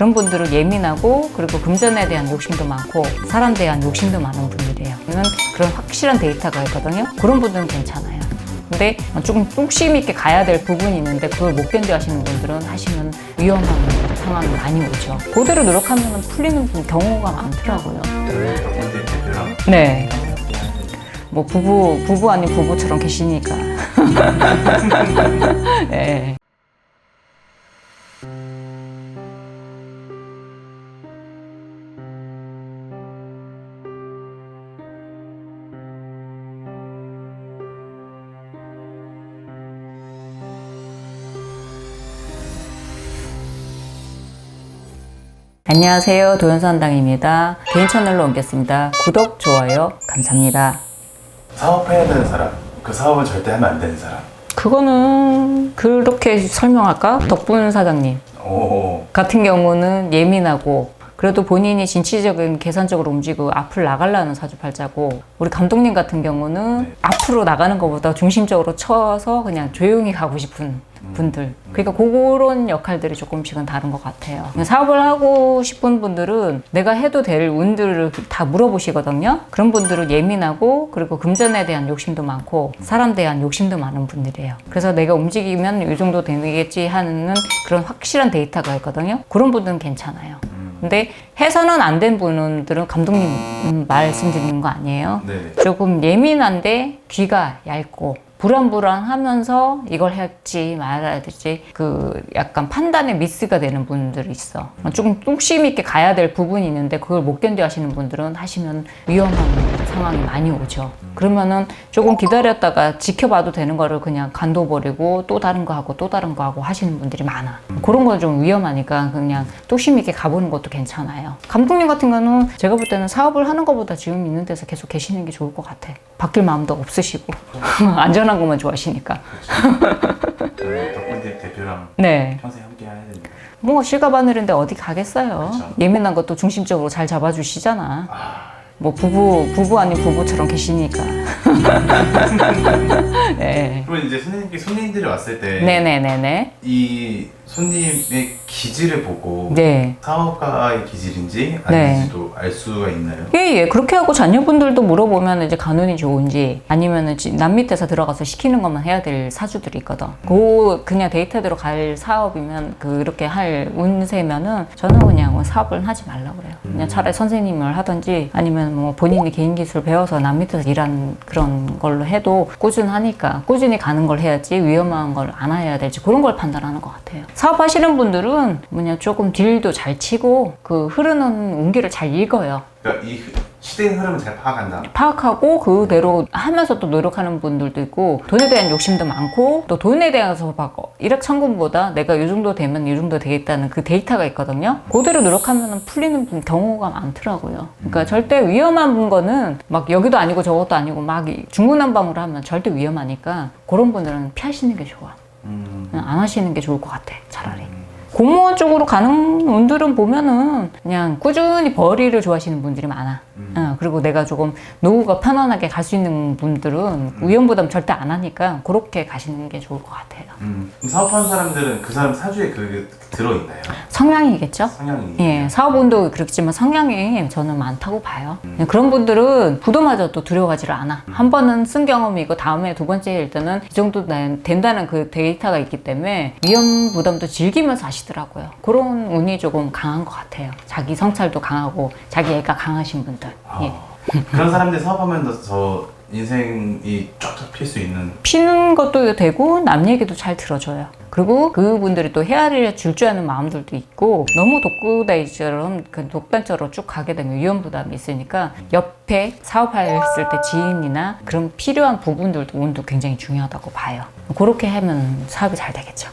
그런 분들은 예민하고 그리고 금전에 대한 욕심도 많고 사람 대한 욕심도 많은 분들이에요. 는 그런 확실한 데이터가 있거든요. 그런 분들은 괜찮아요. 근데 조금 뚝심 있게 가야 될 부분이 있는데 그걸 못 견뎌 하시는 분들은 하시면 위험한 상황이 많이 오죠. 그대로 노력하면 풀리는 분- 경우가 많더라고요. 네. 뭐 부부 부부 아닌 부부처럼 계시니까. 안녕하세요. 도연산당입니다. 개인 채널로 옮겼습니다. 구독, 좋아요, 감사합니다. 사업해야 되는 사람, 그 사업은 절대 하면 안 되는 사람. 그거는 그렇게 설명할까? 덕분 사장님 오, 같은 경우는 예민하고 그래도 본인이 진취적인 계산적으로 움직이고 앞을 나가려는 사주팔자고 우리 감독님 같은 경우는 네. 앞으로 나가는 것보다 중심적으로 쳐서 그냥 조용히 가고 싶은 분들. 그러니까 그런 역할들이 조금씩은 다른 것 같아요. 사업을 하고 싶은 분들은 내가 해도 될 운들을 다 물어보시거든요. 그런 분들은 예민하고 그리고 금전에 대한 욕심도 많고 사람 대한 욕심도 많은 분들이에요. 그래서 내가 움직이면 이 정도 되겠지 하는 그런 확실한 데이터가 있거든요. 그런 분들은 괜찮아요 근데 해서는 안된 분들은 감독님 음, 말씀드리는 거 아니에요 네. 조금 예민한데 귀가 얇고 불안불안하면서 이걸 할지 말아야 될지 그 약간 판단에 미스가 되는 분들이 있어. 조금 뚝심 있게 가야 될 부분이 있는데 그걸 못 견뎌 하시는 분들은 하시면 위험한 상황이 많이 오죠. 그러면은 조금 기다렸다가 지켜봐도 되는 거를 그냥 간둬버리고 또 다른 거 하고 또 다른 거 하고 하시는 분들이 많아. 그런 건 좀 위험하니까 그냥 뚝심 있게 가보는 것도 괜찮아요. 감독님 같은 경우는 제가 볼 때는 사업을 하는 것보다 지금 있는 데서 계속 계시는 게 좋을 것 같아. 바뀔 마음도 없으시고 안전한 것만 좋아하시니까. 저는 덕분에 대표랑 네. 평생 함께 해야 됩니다. 뭐 실가 바늘인데 어디 가겠어요. 그쵸. 예민한 것도 중심적으로 잘 잡아주시잖아. 뭐 부부 부부 아닌 부부처럼 계시니까. 네. 그러면 이제 손님께 손님들이 왔을 때이 네네네네. 손님의 기질을 보고 네. 사업가의 기질인지 네. 아닌지도 알 수가 있나요? 예, 예. 그렇게 하고 자녀분들도 물어보면 이제 간운이 좋은지 아니면은 지- 남 밑에서 들어가서 시키는 것만 해야 될 사주들이 있거든. 그 그냥 데이터대로 갈 사업이면 그렇게 할 운세면은 저는 그냥 뭐 사업을 하지 말라고 그래요. 그냥 차라리 선생님을 하든지 아니면 뭐 본인이 개인 기술 배워서 남 밑에서 일한 그런 걸로 해도 꾸준하니까 꾸준히 가는 걸 해야지 위험한 걸 안 해야 될지 그런 걸 판단하는 것 같아요. 사업하시는 분들은 뭐냐 조금 딜도 잘 치고 그 흐르는 운기를 잘 읽어요. 그러니까 이 흐- 시대의 흐름을 잘 파악한다. 파악하고 그대로 하면서 또 노력하는 분들도 있고 돈에 대한 욕심도 많고 또 돈에 대해서 막 일확천금보다 내가 이 정도 되면 이 정도 되겠다는 그 데이터가 있거든요. 그대로 노력하면 풀리는 분- 경우가 많더라고요. 그러니까 절대 위험한 거는 막 여기도 아니고 저것도 아니고 막이 중구난방으로 하면 절대 위험하니까 그런 분들은 피하시는 게 좋아. 음, 안 하시는 게 좋을 것 같아 차라리. 공무원 쪽으로 가는 분들은 보면은 그냥 꾸준히 벌이를 좋아하시는 분들이 많아. 어, 그리고 내가 조금 노후가 편안하게 갈 수 있는 분들은 위험 부담 절대 안 하니까 그렇게 가시는 게 좋을 것 같아요. 음. 그럼 사업하는 사람들은 그 사람 사주에 그게 들어있나요? 성향이겠죠? 성향이. 예, 사업운도 그렇지만 성향이 저는 많다고 봐요. 그런 분들은 부도마저도 두려워하지를 않아. 한 번은 쓴 경험이 있고 다음에 두 번째 일 때는 이 정도 된- 된다는 그 데이터가 있기 때문에 위험 부담도 즐기면서 하시더라고요. 그런 운이 조금 강한 것 같아요. 자기 성찰도 강하고 자기 애가 강하신 분들. 아, 예. 그런 사람들 사업하면 더- 더 인생이 쫙쫙 필 수 있는 피는 것도 되고 남 얘기도 잘 들어줘요. 그리고 그분들이 또 헤아려 줄 줄 아는 마음들도 있고 너무 독구다이처럼 그 독단처로 쭉 가게 되면 위험 부담이 있으니까 옆에 사업했을 때 지인이나 그런 필요한 부분들도 운도 굉장히 중요하다고 봐요. 그렇게 하면 사업이 잘 되겠죠.